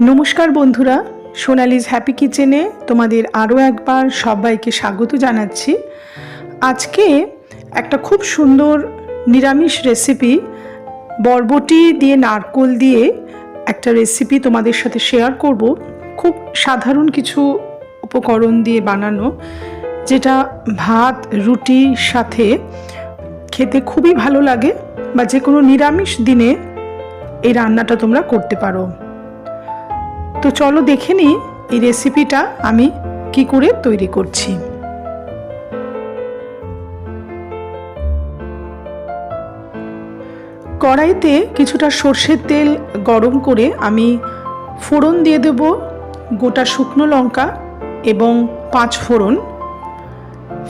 নমস্কার বন্ধুরা, সোনালিজ হ্যাপি কিচেনে তোমাদের আরও একবার সবাইকে স্বাগত জানাচ্ছি। আজকে একটা খুব সুন্দর নিরামিষ রেসিপি বরবটি দিয়ে নারকোল দিয়ে একটা রেসিপি তোমাদের সাথে শেয়ার করব। খুব সাধারণ কিছু উপকরণ দিয়ে বানানো, যেটা ভাত রুটির সাথে খেতে খুবই ভালো লাগে বা যে কোনো নিরামিষ দিনে এই রান্নাটা তোমরা করতে পারো। তো চলো দেখে নিই এই রেসিপিটা আমি কি করে তৈরি করছি। কড়াইতে কিছুটা সর্ষের তেল গরম করে আমি ফোড়ন দিয়ে দেব, গোটা শুকনো লঙ্কা এবং পাঁচ ফোড়ন।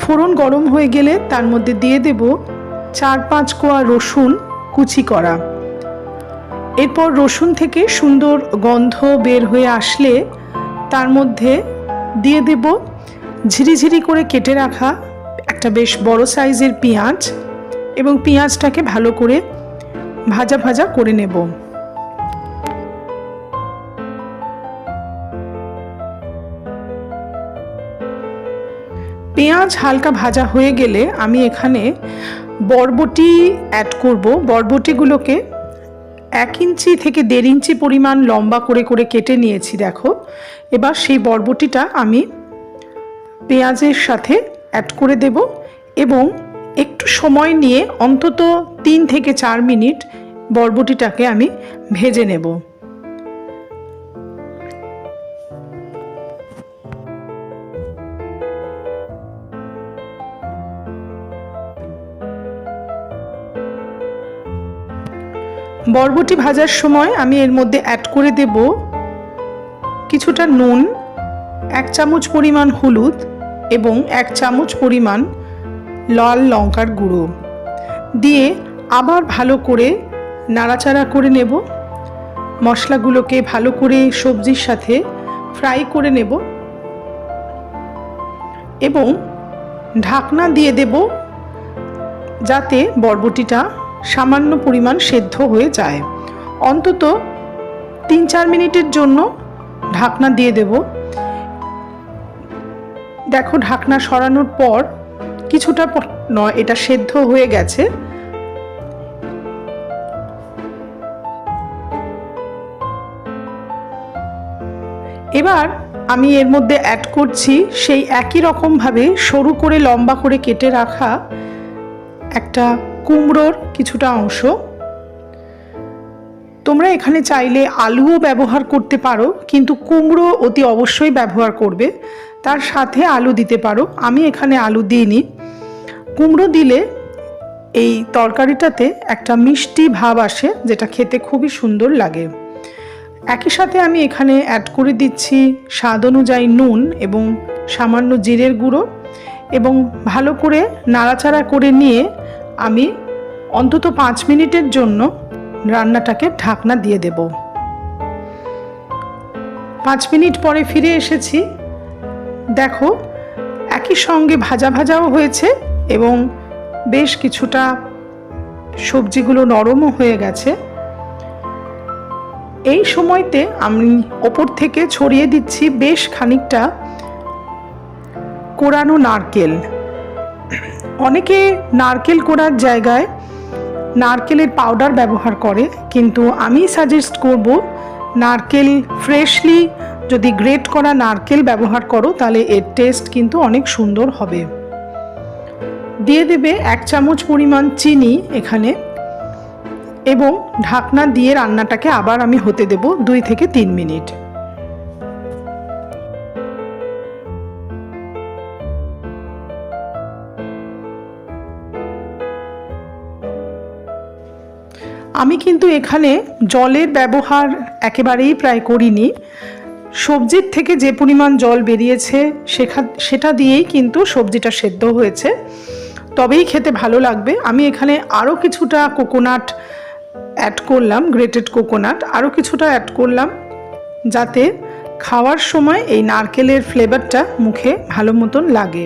ফোড়ন গরম হয়ে গেলে তার মধ্যে দিয়ে দেব চার পাঁচ কোয়া রসুন কুচি করা। এরপর রসুন থেকে সুন্দর গন্ধ বের হয়ে আসলে তার মধ্যে দিয়ে দেব ঝিরিঝিরি করে কেটে রাখা একটা বেশ বড় সাইজের পেঁয়াজ এবং পেঁয়াজটাকে ভালো করে ভাজা ভাজা করে নেব। পেঁয়াজ হালকা ভাজা হয়ে গেলে আমি এখানে বরবটি অ্যাড করব। বরবটিগুলোকে এক ইঞ্চি থেকে দেড় ইঞ্চি পরিমাণ লম্বা করে করে কেটে নিয়েছি, দেখো। এবার সেই বরবটিটা আমি পেঁয়াজের সাথে অ্যাড করে দেব এবং একটু সময় নিয়ে অন্তত তিন থেকে চার মিনিট বরবটিটাকে আমি ভেজে নেব। বরবটি ভাজার সময় আমি এর মধ্যে অ্যাড করে দেব কিছুটা নুন, এক চামচ পরিমাণ হলুদ এবং এক চামচ পরিমাণ লাল লঙ্কার গুঁড়ো। দিয়ে আবার ভালো করে নাড়াচাড়া করে নেব। মশলাগুলোকে ভালো করে সবজির সাথে ফ্রাই করে নেব। এবং ঢাকনা দিয়ে দেব যাতে বরবটিটা সামান্য পরিমাণ সেদ্ধ হয়ে যায়। অন্তত তিন চার মিনিটের জন্য ঢাকনা দিয়ে দেব। দেখো, ঢাকনা সরানোর পর কিছুটা নয়, এটা সেদ্ধ হয়ে গেছে। এবার আমি এর মধ্যে অ্যাড করছি সেই একই রকমভাবে সরু করে লম্বা করে কেটে রাখা একটা কুমড়োর কিছুটা অংশ। তোমরা এখানে চাইলে আলুও ব্যবহার করতে পারো, কিন্তু কুমড়ো অতি অবশ্যই ব্যবহার করবে। তার সাথে আলু দিতে পারো। আমি এখানে আলু দিইনি। কুমড়ো দিলে এই তরকারিটাতে একটা মিষ্টি ভাব আসে, যেটা খেতে খুবই সুন্দর লাগে। একই সাথে আমি এখানে অ্যাড করে দিচ্ছি স্বাদ অনুযায়ী নুন এবং সামান্য জিরের গুঁড়ো এবং ভালো করে নাড়াচাড়া করে নিয়ে আমি অন্তত পাঁচ মিনিটের জন্য রান্নাটাকে ঢাকনা দিয়ে দেব। পাঁচ মিনিট পরে ফিরে এসেছি। দেখো, একই সঙ্গে ভাজা ভাজাও হয়েছে এবং বেশ কিছুটা সবজিগুলো নরমও হয়ে গেছে। এই সময়তে আমি ওপর থেকে ছড়িয়ে দিচ্ছি বেশ খানিকটা কোরানো নারকেল। অনেকে নারকেল কোড়ার জায়গায় নারকেলের পাউডার ব্যবহার করে, কিন্তু আমি সাজেস্ট করব নারকেল ফ্রেশলি যদি গ্রেট করা নারকেল ব্যবহার করো, তাহলে এর টেস্ট কিন্তু অনেক সুন্দর হবে। দিয়ে দেবে এক চামচ পরিমাণ চিনি এখানে এবং ঢাকনা দিয়ে রান্নাটাকে আবার আমি হতে দেব দুই থেকে তিন মিনিট। আমি কিন্তু এখানে জলের ব্যবহার একেবারেই প্রায় করিনি। সবজির থেকে যে পরিমাণ জল বেরিয়েছে সেখা, সেটা দিয়েই কিন্তু সবজিটা সেদ্ধ হয়েছে। তবেই খেতে ভালো লাগবে। আমি এখানে আরও কিছুটা কোকোনাট অ্যাড করলাম গ্রেটেড কোকোনাট আরও কিছুটা অ্যাড করলাম, যাতে খাওয়ার সময় এই নারকেলের ফ্লেভারটা মুখে ভালো মতন লাগে।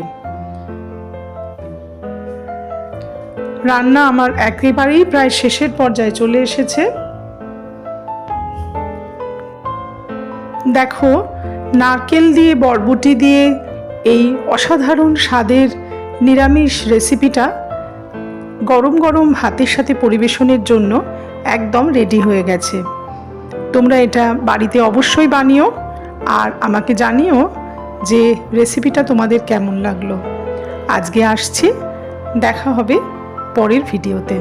রান্না আমার একেবারেই প্রায় শেষের পর্যায়ে চলে এসেছে। দেখো, নারকেল দিয়ে বরবটি দিয়ে এই অসাধারণ স্বাদের নিরামিষ রেসিপিটা গরম গরম ভাতের সাথে পরিবেশনের জন্য একদম রেডি হয়ে গেছে। তোমরা এটা বাড়িতে অবশ্যই বানিও আর আমাকে জানিও যে রেসিপিটা তোমাদের কেমন লাগল। আজকে আসছি, দেখা হবে পরের ভিডিওতে।